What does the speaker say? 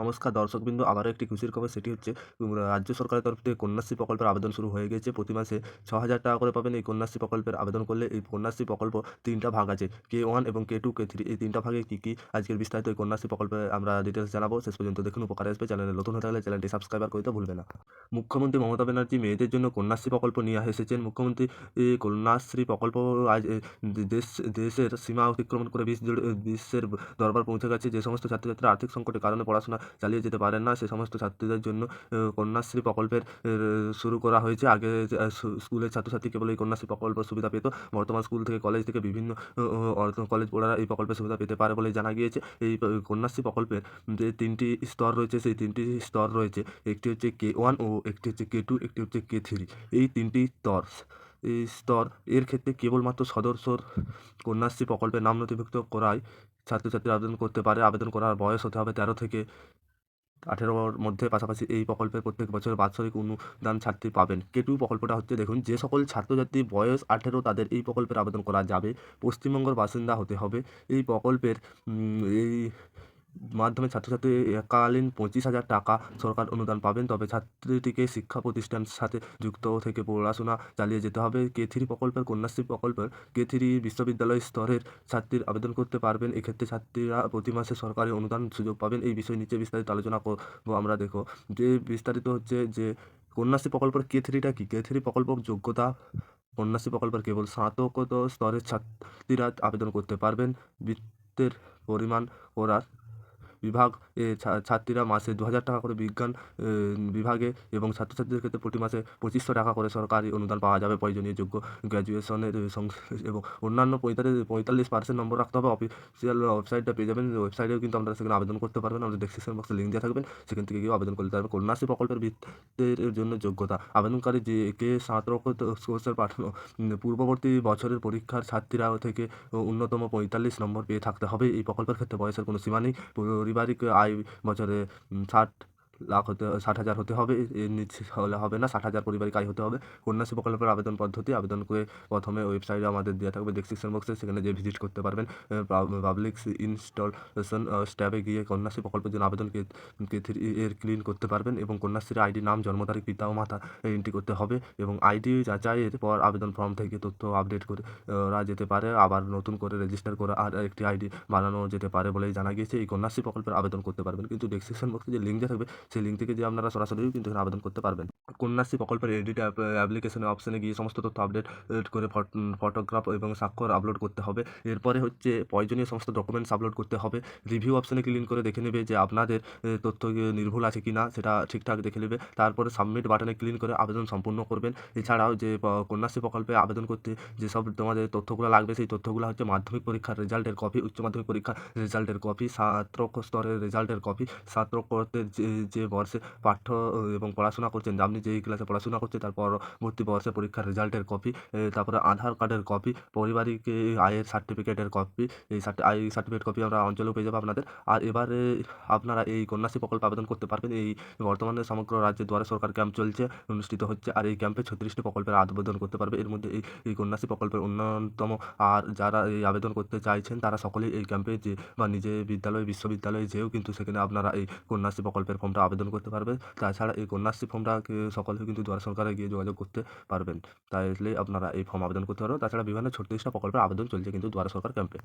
নমস্কার দর্শকবৃন্দ, আবারও একটি খুশির খবর, সেটি হচ্ছে রাজ্য সরকারের তরফ থেকে কন্যাশ্রী প্রকল্পের আবেদন শুরু হয়ে গেছে। প্রতি মাসে ছ হাজার টাকা করে পাবেন এই কন্যাশ্রী প্রকল্পের আবেদন করলে। এই কন্যাশ্রী প্রকল্প তিনটা ভাগ আছে, কে ওয়ান এবং কে টু, কে থ্রি, এই তিনটা ভাগে কী কী আজকের বিস্তারিত এই কন্যাশ্রী প্রকল্পে আমরা ডিটেলস জানাব। শেষ পর্যন্ত দেখুন, উপকারে আসবে। চ্যানেলে নতুন হয়ে থাকলে চ্যানেলটি সাবস্ক্রাইবার করতে ভুলবে না। মুখ্যমন্ত্রী মমতা ব্যানার্জি মেয়েদের জন্য কন্যাশ্রী প্রকল্প নিয়ে এসেছেন। মুখ্যমন্ত্রী এই কন্যাশ্রী প্রকল্প আজ দেশ, দেশের সীমা অতিক্রমণ করে বিশ্বের দরবার পৌঁছে গেছে। যে সমস্ত ছাত্রছাত্রীরা আর্থিক সংকটের কারণে পড়াশোনা চালিয়ে যেতে পারেন না। সে সমস্ত ছাত্রীদের জন্য কন্যাশ্রী প্রকল্পের শুরু করা হয়েছে। আগে স্কুলের ছাত্রছাত্রী কেবল এই কন্যাশ্রী প্রকল্প সুবিধা পেত। বর্তমান স্কুল থেকে কলেজ থেকে বিভিন্ন কলেজ পড়ারা এই প্রকল্পের সুবিধা পেতে পারে বলে জানা গিয়েছে। এই কন্যাশ্রী প্রকল্পের যে তিনটি স্তর রয়েছে, সেই তিনটি স্তর রয়েছে। একটি হচ্ছে কে ওয়ান ও একটি হচ্ছে কে টু, একটি হচ্ছে কে থ্রি। এই তিনটি স্তর, এই স্তর এর ক্ষেত্রে কেবলমাত্র সদস্যর কন্যাশ্রী প্রকল্পে নাম নথিভুক্ত করায় ছাত্রছাত্রী আবেদন করতে পারে। আবেদন করার বয়স হতে হবে তেরো থেকে আঠেরোর মধ্যে পাশাপাশি এই প্রকল্পে প্রত্যেক বছর বাৎসরিক অনুদান ছাত্রী পাবেন। কেটু প্রকল্পটা হচ্ছে, দেখুন, যে সকল ছাত্রছাত্রী বয়স আঠেরো তাদের এই প্রকল্পের আবেদন করা যাবে। পশ্চিমবঙ্গের বাসিন্দা হতে হবে। এই প্রকল্পের এই মাধ্যমে ছাত্রছাত্রী এককালীন পঁচিশ হাজার টাকা সরকার অনুদান পাবেন। তবে ছাত্রীটিকে শিক্ষা প্রতিষ্ঠানের সাথে যুক্ত থেকে পড়াশোনা চালিয়ে যেতে হবে। কে থ্রি প্রকল্পের কন্যাশ্রী প্রকল্পের কে থ্রি বিশ্ববিদ্যালয় স্তরের ছাত্রীর আবেদন করতে পারবেন। এক্ষেত্রে ছাত্রীরা প্রতি মাসে সরকারি অনুদান সুযোগ পাবেন। এই বিষয় নিচে বিস্তারিত আলোচনা করব আমরা দেখো যে বিস্তারিত হচ্ছে যে কন্যাশ্রী প্রকল্পের কে থ্রিটা কি? কে থ্রি প্রকল্প যোগ্যতা, কন্যাশ্রী প্রকল্পের কেবল স্নাতকত স্তরের ছাত্রীরা আবেদন করতে পারবেন। বৃত্তের পরিমাণ করার বিভাগ ছাত্রীরা মাসে দু হাজার টাকা করে বিজ্ঞান বিভাগে এবং ছাত্রছাত্রীদের ক্ষেত্রে প্রতি মাসে পঁচিশশো টাকা করে সরকারি অনুদান পাওয়া যাবে। প্রয়োজনীয় যোগ্য গ্র্যাজুয়েশনের এবং অন্যান্য পঁয়তাল্লিশ পঁয়তাল্লিশ পার্সেন্ট নম্বর রাখতে হবে। অফিসিয়াল ওয়েবসাইটটা পেয়ে যাবেন। ওয়েবসাইটেও কিন্তু আপনারা সেখানে আবেদন করতে পারবেন। আমাদের ডেসক্রিপশন বক্সে লিঙ্ক দেওয়া থাকবেন। সেখান থেকে গিয়েও আবেদন করতে পারবেন। কন্যাশ্রী প্রকল্পের বৃত্তের জন্য যোগ্যতা। আবেদনকারী যে কে স্নাতকোত্ত কোর্সের পাঠানো পূর্ববর্তী বছরের পরীক্ষার ছাত্রীরা থেকে অন্যতম পঁয়তাল্লিশ নম্বর পেয়ে থাকতে হবে। এই প্রকল্পের ক্ষেত্রে বয়সের কোনো সীমা নেই। পারিবারিক আয় বছরে ষাট লাখ হতে, ষাট হাজার হতে হবে হলে হবে না, ষাট হাজার পরিবারিক আয় হতে হবে। কন্যাশ্রী প্রকল্পের আবেদন পদ্ধতি, আবেদন করে প্রথমে ওয়েবসাইটে আমাদের দেওয়া থাকবে ডেসক্রিপশন বক্সে সেখানে যে ভিজিট করতে পারবেন। পাবলিক ইনস্টলেশন ট্যাবে গিয়ে কন্যাশ্রী প্রকল্পের জন্য আবেদন এর ক্লিন করতে পারবেন এবং কন্যাশ্রীর আইডি নাম, জন্ম তারিখ, পিতা ও মাতা এন্ট্রি করতে হবে এবং আইডি যাচাইয়ের পর আবেদন ফর্ম থেকে তথ্য আপডেট করে ওরা যেতে পারে। আবার নতুন করে রেজিস্টার করে আর একটি আইডি বানানো যেতে পারে বলেই জানা গিয়েছে। এই কন্যাশ্রী প্রকল্পের আবেদন করতে পারবেন। কিন্তু ডেসক্রিপশন বক্সে যে লিঙ্ক থাকবে সেই লিঙ্ক থেকে যে আপনারা সরাসরি কিন্তু এখানে আবেদন করতে পারবেন। কন্যাশ্রী প্রকল্পের এডিট অ্যাপ্লিকেশনের অপশানে গিয়ে সমস্ত তথ্য আপডেট করে ফটোগ্রাফ এবং স্বাক্ষর আপলোড করতে হবে। এরপরে হচ্ছে প্রয়োজনীয় সমস্ত ডকুমেন্টস আপলোড করতে হবে। রিভিউ অপশানে ক্লিন করে দেখে নেবে যে আপনাদের তথ্য নির্ভুল আছে কি না সেটা ঠিকঠাক দেখে নেবে। তারপরে সাবমিট বাটনে ক্লিন করে আবেদন সম্পূর্ণ করবেন। এছাড়াও যে কন্যাশ্রী প্রকল্পে আবেদন করতে যেসব তোমাদের তথ্যগুলো লাগবে, সেই তথ্যগুলো হচ্ছে মাধ্যমিক পরীক্ষার রেজাল্টের কপি উচ্চ মাধ্যমিক পরীক্ষার রেজাল্টের কপি স্নাতক স্তরের রেজাল্টের কপি স্নাতকোত্তরের যে বর্ষে পাঠ্য এবং পড়াশোনা করছেন, আপনি যেই ক্লাসে পড়াশোনা করছেন, তার পরবর্তী বর্ষে পরীক্ষার রেজাল্টের কপি তারপরে আধার কার্ডের কপি পারিবারিক আয়ের সার্টিফিকেটের কপি এই আই সার্টিফিকেট কপি আমরা অঞ্চলেও পেয়ে যাব আপনাদের। আর এবারে আপনারা এই কন্যাশ্রী প্রকল্পে আবেদন করতে পারবেন। এই বর্তমানে সমগ্র রাজ্যে দুয়ারে সরকার ক্যাম্প চলছে, অনুষ্ঠিত হচ্ছে, আর এই ক্যাম্পে ছত্রিশটি প্রকল্পের আবেদন করতে পারবে। এর মধ্যে এই এই কন্যাশ্রী প্রকল্পের অন্যতম আর যারা এই আবেদন করতে চাইছেন, তারা সকলেই এই ক্যাম্পে যে, বা নিজে বিদ্যালয়, বিশ্ববিদ্যালয়ে যেও কিন্তু সেখানে আপনারা এই কন্যাশ্রী প্রকল্পের ফর্মটা আবেদন করতে পারবে। তাছাড়া এই কন্যাশ্রী ফর্মটা সকলে কিন্তু দুয়ার সরকারে গিয়ে যোগাযোগ করতে পারবেন। তাইলে আপনারা এই ফর্ম আবেদন করতে পারবেন। তাছাড়া বিভিন্ন ছত্রিশটা প্রকল্পের আবেদন চলছে কিন্তু দুয়ার সরকার ক্যাম্পে